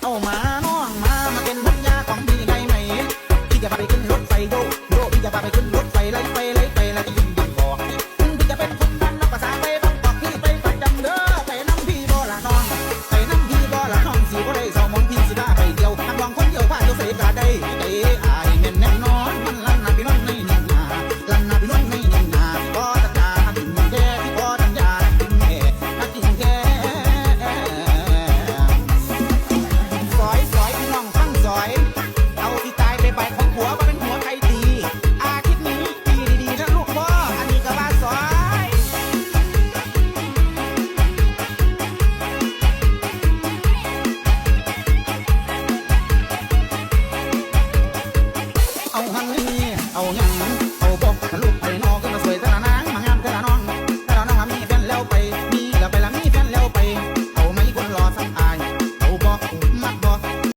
เอามาน้องมา มาเป็นพันยาของพี่ได้ไหมพี่จะพาไปขึ้นรถไฟโยกโยกพี่จะพาไปขึ้นรถ พันนี้เอาหยังเอาบอกลูกไปนอกก็มาสวยต่ละนางมางามต่ละน้องต่ละน้องมีแฟนแล้วไปมีแล้วไปละมีแฟนแล้วไป เอาไม่คนรอสักอายเอาบอกมัก